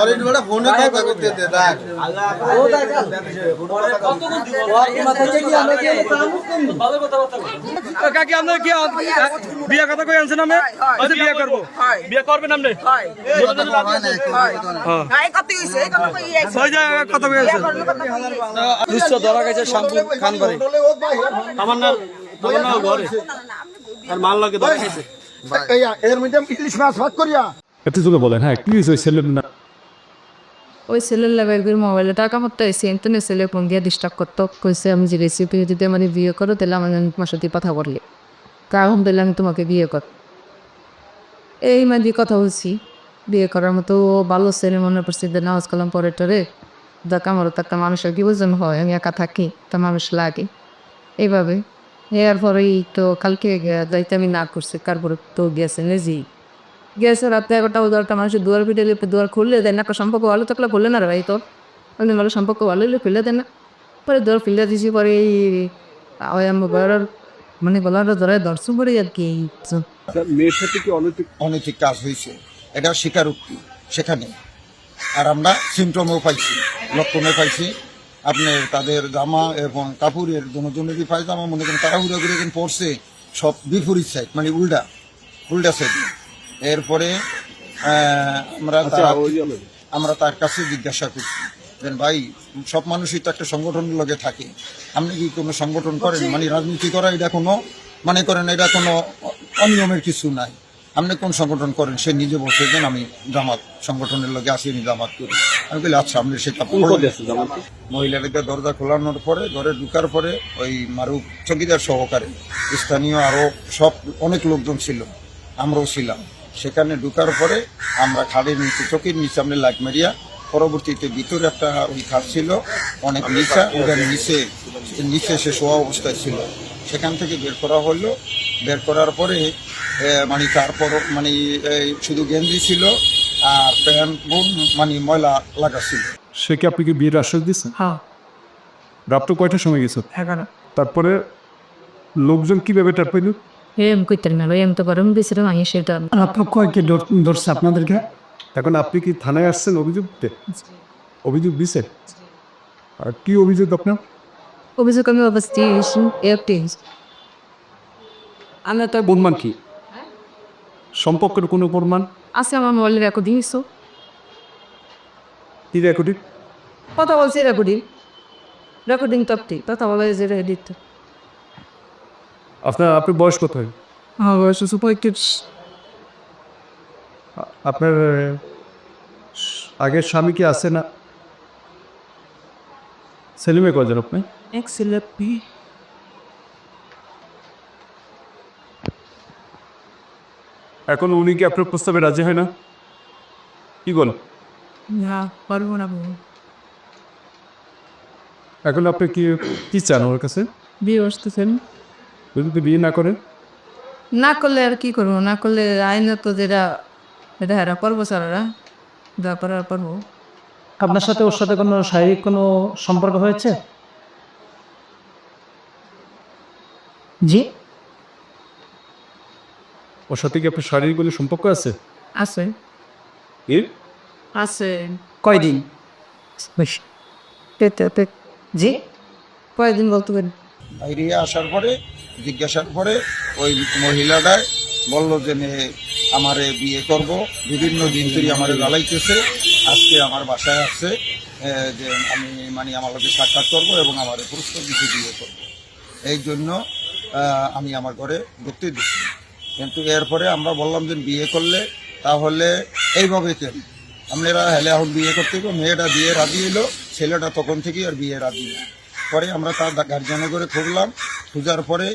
Orange কথা করতে দে দেখ কাকি আপনার কি বিয়ে কথা কই আনছেন আমি হয়তো বিয়ে করব বিয়ে করবেন আপনি ওই যে কথা কই আনছেন দুশো ধরা গেছে শ্যাম্পু আমার নাম আমার নাম ঘরে। আর মাল লাগে এর মধ্যে ইলিশ মাছ ভাগ করিয়া একটু যোগে বলেন হ্যাঁ হয়েছে ওই ছেলের না ওই ছেলের লাগাইবির মোবাইলে টাকা মতো এসে ইন্টারনেট ছেলে ফোন দিয়ে ডিস্টার্ব করতো। কইছে, আমি যে রেসিপি যদি মানে বিয়ে করো, তাহলে আমার তোমার সাথে কথা বললে। কারণ তাহলে আমি তোমাকে বিয়ে কর এই মানে কথা বলছি। বিয়ে করার মতো ভালো ছেলে মনে পড়ছে যে, নামাজ কালাম পরে টরে, দেখ আমারও তো একটা মানুষের কি বুঝন হয়, আমি একা থাকি, তা মানুষ লাগে। এইভাবে, এর পরেই তো কালকে যাইতে আমি না করছি তারপরে তো গেছে নেজি গেছে রাতে এগারোটা বারোটা মানুষের দুয়ার পিঠে লিপে দুয়ার খুললে দেয় না একটা সম্পর্ক ভালো থাকলে খুললে না রে ভাই তো অনেক ভালো সম্পর্ক ভালো হলে ফেলে দেয় না। পরে দুয়ার ফেলে দিয়েছি পরে এই ওই মানে গলার ধরে দর্শন করে আর কি। মেয়ের সাথে কি অনৈতিক অনৈতিক কাজ হয়েছে এটা স্বীকারোক্তি সেখানে। আর আমরা সিমটমও পাইছি লক্ষণও পাইছি। আপনার তাদের জামা এবং কাপড়ের দুজনেরই পায়জামা মনে করেন তাড়াহুড়া করে এখন পড়ছে সব বিপরীত সাইড মানে উল্টা উল্টা সাইড এরপরে আমরা তার- আমরা তার কাছে জিজ্ঞাসা করছি দেন ভাই সব মানুষই তো একটা সংগঠনের লগে থাকে। আপনি কি কোনো সংগঠন করেন? মানে রাজনীতি করা এটা কোনো মানে করেন এটা কোনো অনিয়মের কিছু নাই। আপনি কোন সংগঠন করেন? সে নিজে বসে যে আমি জামাত সংগঠনের লগে আসি আমি জামাত করি। আমি বলি আচ্ছা আপনি সেটা মহিলাদেরকে দরজা খোলানোর পরে ঘরে ঢুকার পরে ওই মারুফ চকিদার সহকারে স্থানীয় আরও সব অনেক লোকজন ছিল আমরাও ছিলাম। সেখানে ঢুকার পরে আমরা খাড়ের নিচে চকির নিচে আমরা লাইট মারিয়া পরবর্তীতে ভিতরে একটা ওই খাট ছিল অনেক নিচা ওটার নিচে নিচে সে শোয়া অবস্থায় ছিল। সেখান থেকে বের করা হলো। বের করার পরে মানে তারপর মানে শুধু গেঞ্জি ছিল আর প্যান্ট বোন মানে ময়লা লাগা ছিল সে কি আপনাকে বিয়ের আশ্বাস দিচ্ছে হ্যাঁ। রাত্র কয়টার সময় গেছো? এগারো তারপরে লোকজন কীভাবে টার পাইল? এম কইতেন না এম তো গরম দিয়েছিলাম আমি সেটা আপনার কয়েকটি ধরছে আপনাদেরকে? এখন আপনি কি থানায় আসছেন অভিযোগ দিতে অভিযোগ দিছেন? আর কি অভিযোগ আপনার? অভিযোগ আমি অবস্থি একটি আনা তার প্রমাণ কি? সম্পর্কের কোনো প্রমাণ? আছে আমার মোবাইলে রেকর্ডিং ইসো কি রেকর্ডিং কথা বলছি রেকর্ডিং রেকর্ডিং তো আপনি কথা বলে যে রেডিট আপনার আপনার বয়স কত হয় আমার বয়স হচ্ছে পঁয়ত্রিশ। আপনার আগের স্বামী কি আছে না? সেলিমে কজন আপনি? এক্সিলেপি এখন উনি কি আপনার প্রস্তাবে রাজি হয় না? কি বল না পারব না। এখন আপনি কি কি চান ওর কাছে? বিয়ে বসতেছেন। যদি বিয়ে না করেন না করলে আর কি করব? না করলে আইনে তো যেটা এটা হেরা পারব স্যারেরা যা পারার পারব। আপনার সাথে ওর সাথে কোনো শারীরিক কোনো সম্পর্ক হয়েছে? জি। ওর সাথে কি আপনার শারীরিক কোনো সম্পর্ক আছে? আছে। কি? আছে। কয়দিন? জি? কয়েকদিন বলতে পারি বাইরে আসার পরে জিজ্ঞাসার পরে ওই মহিলাটা বলল যে আমারে বিয়ে করব। বিভিন্ন দিন ধরে আমারে জ্বালাইতেছে। আজকে আমার বাসায় আসছে যে আমি মানে আমার লোকে সাক্ষাৎ করব এবং আমার পুরস্কার দিতে বিয়ে করব। এই জন্য আমি আমার ঘরে ঢুকতে দিচ্ছি কিন্তু এরপরে আমরা বললাম যে, বিয়ে করলে তাহলে এইভাবে কেন? আপনারা হেলে এখন বিয়ে করতে গো। মেয়েটা বিয়ে রাজি এলো ছেলেটা তখন থেকেই আর বিয়ে রাজি না পরে আমরা তার গার্জিয়ানে করে খুঁজলাম খোঁজার পরে